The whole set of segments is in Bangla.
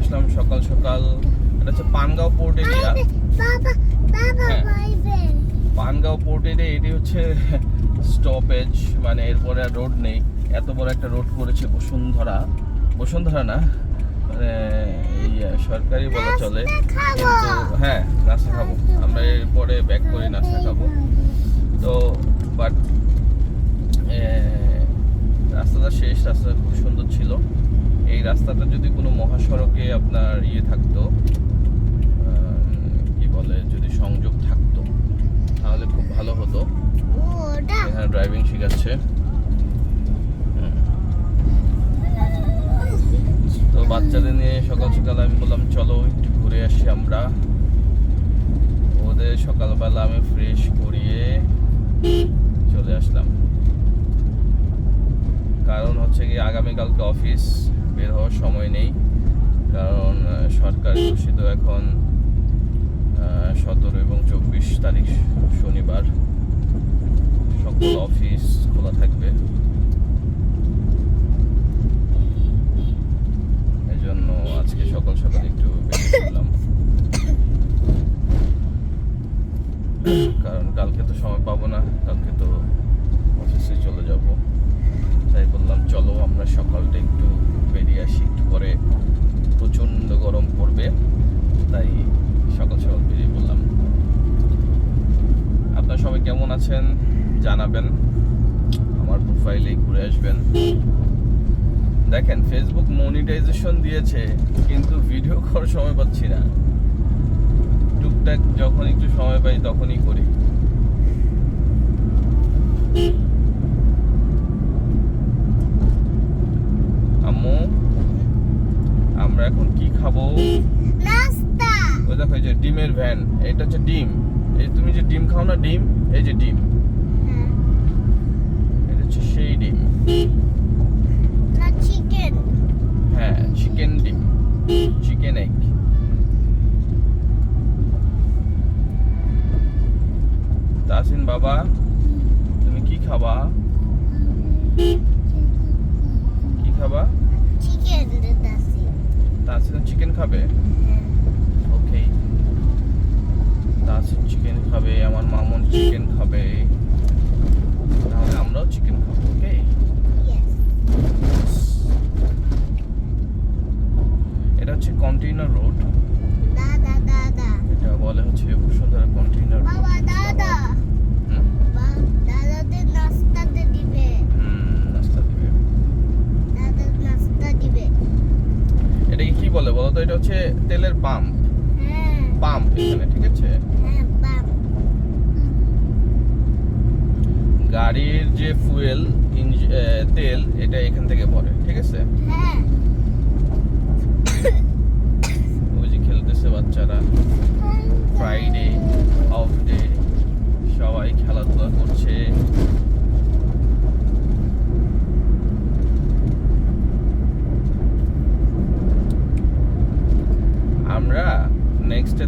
আসলাম সকাল সকাল। এটা হচ্ছে পানগাঁও পোর্ট এরিয়া হ্যাঁ। পানগাঁও পোর্ট এরিয়া এটি হচ্ছে স্টপেজ মানে এরপরে আর রোড নেই। এত বড় একটা রোড করেছে বসুন্ধরা। বসুন্ধরা না মানে এই সরকারি বলা চলে। কিন্তু হ্যাঁ নাস্তা খাব। আমরা এরপরে ব্যাক করে নাস্তা খাব। তো বাট রাস্তাটা শেষ রাস্তাটা খুব সুন্দর ছিল। এই রাস্তাটা যদি কোনো মহাসড়কে আপনার ইয়ে থাকতো কি বলে যদি সংযোগ থাকতো তাহলে খুব ভালো হতো। এখানে ড্রাইভিং শেখাচ্ছে। তো বাচ্চাদের নিয়ে সকাল সকাল আমি বললাম চলো একটু ঘুরে আসি আমরা। ওদের সকালবেলা আমি ফ্রেশ করিয়ে চলে আসলাম। কারণ হচ্ছে কি আগামীকালকে অফিস বের হওয়ার সময় নেই। কারণ সরকার ঘোষিত এখন সতেরো এবং চব্বিশ তারিখ শনিবার। সকল অফিস খোলা থাকবে। এই জন্য আজকে সকাল সকাল একটু বেরিয়েছিলাম কারণ, কালকে তো সময় পাবো না কালকে তো অফিসে চলে যাব তাই বললাম চলো আমরা সকালটা একটু বেরিয়ে আসি একটু পরে প্রচণ্ড গরম পড়বে তাই সকাল সকাল বেরিয়ে পড়লাম আপনারা সবাই কেমন আছেন জানাবেন। আমার প্রোফাইলে ঘুরে আসবেন। দেখেন ফেসবুক মনিটাইজেশন দিয়েছে কিন্তু ভিডিও করার সময় পাচ্ছি না। টুকটাক যখন একটু সময় পাই তখনই করি। আম্মু আমরা এখন কি খাব? নাস্তা। ওই দেখো যে ডিমের ভ্যান এটা হচ্ছে ডিম। এই তুমি যে ডিম খাও না ডিম? এই যে ডিম। হ্যাঁ। এটা হচ্ছে সেই ডিম। না চিকেন। হ্যাঁ চিকেন ডিম। Chicken egg. তাসিন বাবা তুমি কি খাবা? কি খাবা? চিকেন তাসিন চিকেন খাবে? হ্যাঁ ওকে তাসিন চিকেন খাবে আমার মামুন চিকেন খাবে তাহলে আমরাও চিকেন খাব ওকে ইয়েস এটা হচ্ছে কন্টেইনার রোড এটা বলে হচ্ছে বসুন্ধরা কন্টেইনার রোড দাদা দাদাদের নাস্তাতে দিবে। রাস্তা দিবে। দাদা নাস্তা দিবে। এটাকে কি বলে বলো তো? এটা হচ্ছে তেলের পাম্প। হ্যাঁ। পাম্প এখানে ঠিক আছে? হ্যাঁ গাড়ির যে ফুয়েল তেল এটা এখান থেকে পড়ে ঠিক আছে? হ্যাঁ।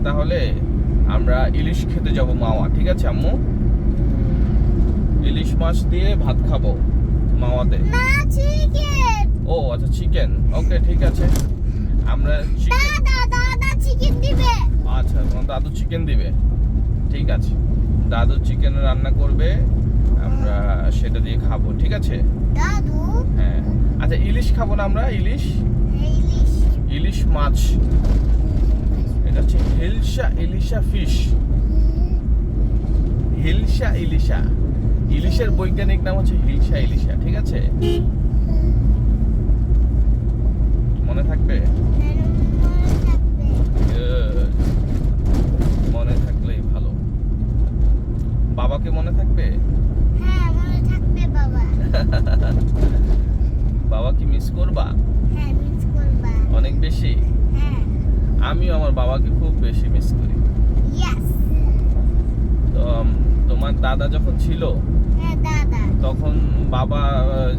তাহলে আমরা ইলিশ খেতে যাব মাওয়া ঠিক আছে আম্মু? ইলিশ মাছ দিয়ে ভাত খাব মাওয়াতে। ও আচ্ছা চিকেন। ওকে ঠিক আছে। আমরা চিকেন দিবে। আচ্ছা তোমার দাদু চিকেন দিবে। ঠিক আছে। দাদু চিকেন রান্না করবে আমরা সেটা দিয়ে খাব ঠিক আছে? দাদু? হ্যাঁ। আচ্ছা ইলিশ খাব না আমরা ইলিশ? ইলিশ। ইলিশ মাছ। এটা হচ্ছে hilsa ilisha fish. Hilsa ilisha ইলিশের বৈজ্ঞানিক নাম হচ্ছে হিলসা ইলিশা ঠিক আছে? মনে থাকবে? মনে থাকলেই ভালো। বাবাকে মনে থাকবে? বাবা কি মিস করবা? হ্যাঁ মিস করবা। অনেক বেশি? হ্যাঁ। আমিও আমার বাবাকে খুব বেশি মিস করি। তো তোমার দাদা যখন ছিল হ্যাঁ তখন বাবা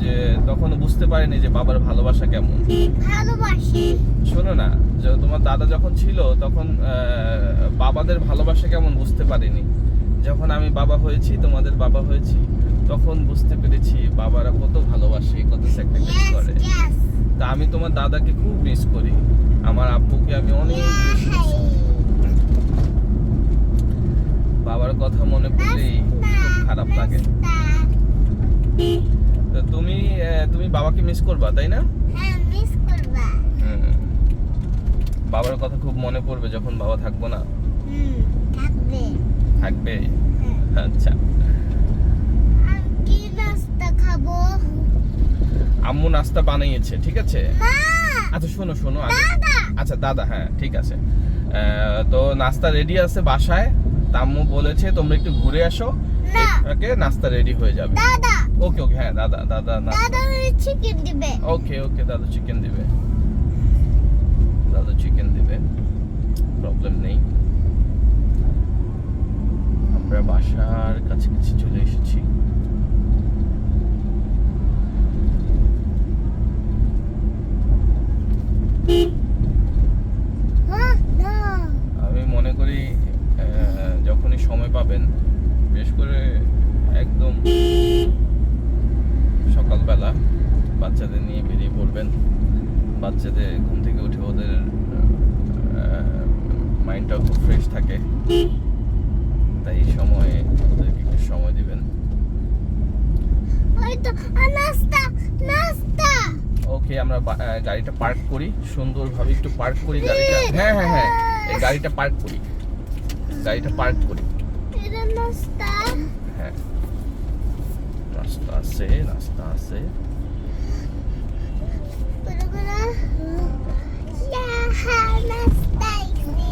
যে তখন বুঝতে পারেনি যে বাবার ভালোবাসা কেমন। শোনো না যে তোমার দাদা যখন ছিল তখন বাবাদের ভালোবাসা কেমন বুঝতে পারিনি। যখন আমি বাবা হয়েছি তোমাদের বাবা হয়েছি তখন বুঝতে পেরেছি বাবারা কত ভালোবাসে কত স্যাক্রিফাইস করে। তা আমি তোমার দাদাকে খুব মিস করি। আমার আব্বুকে আমি অনেক। বাবার কথা মনে পড়লেই খুব খারাপ লাগে। তো তুমি তুমি বাবাকে মিস করবা তাই না? হ্যাঁ। বাবার কথা খুব মনে পড়বে যখন বাবা থাকব না? থাকবে। হ্যাঁ। আচ্ছা। আম্মু নাস্তা বানিয়েছে ঠিক আছে? আচ্ছা শোনো শোনো আচ্ছা দাদা হ্যাঁ ঠিক আছে। তো নাস্তা রেডি আছে বাসায়। তাম্মু বলেছে তোমরা একটু ঘুরে আসো। ওকে নাস্তা রেডি হয়ে যাবে। দাদা! ওকে ওকে হ্যাঁ দাদা দাদা না। দাদা চিকেন দিবে। ওকে ওকে দাদা চিকেন দিবে। দাদা চিকেন দিবে। প্রবলেম নেই। আমরা বাসার কাছাকাছি চলে এসেছি হ্যাঁ না আমি মনে করি আহ, যখনই সময় পাবেন বিশেষ করে একদম সকালবেলা বাচ্চাদের নিয়ে বেরিয়ে পড়বেন। বাচ্চাদের ঘুম থেকে উঠে ওদের মাইন্ডটাও খুব ফ্রেশ থাকে। তাই এই সময়ে ওদেরকে একটু সময় দিবেন। ওকে আমরা গাড়িটা পার্ক করি। সুন্দরভাবে একটু পার্ক করি গাড়িটা। হ্যাঁ হ্যাঁ হ্যাঁ এই গাড়িটা পার্ক করি। গাড়িটা পার্ক করি। হ্যাঁ। নাস্তা আছে নাস্তা আছে। বড় বড় ইয়া নাস্তা আছে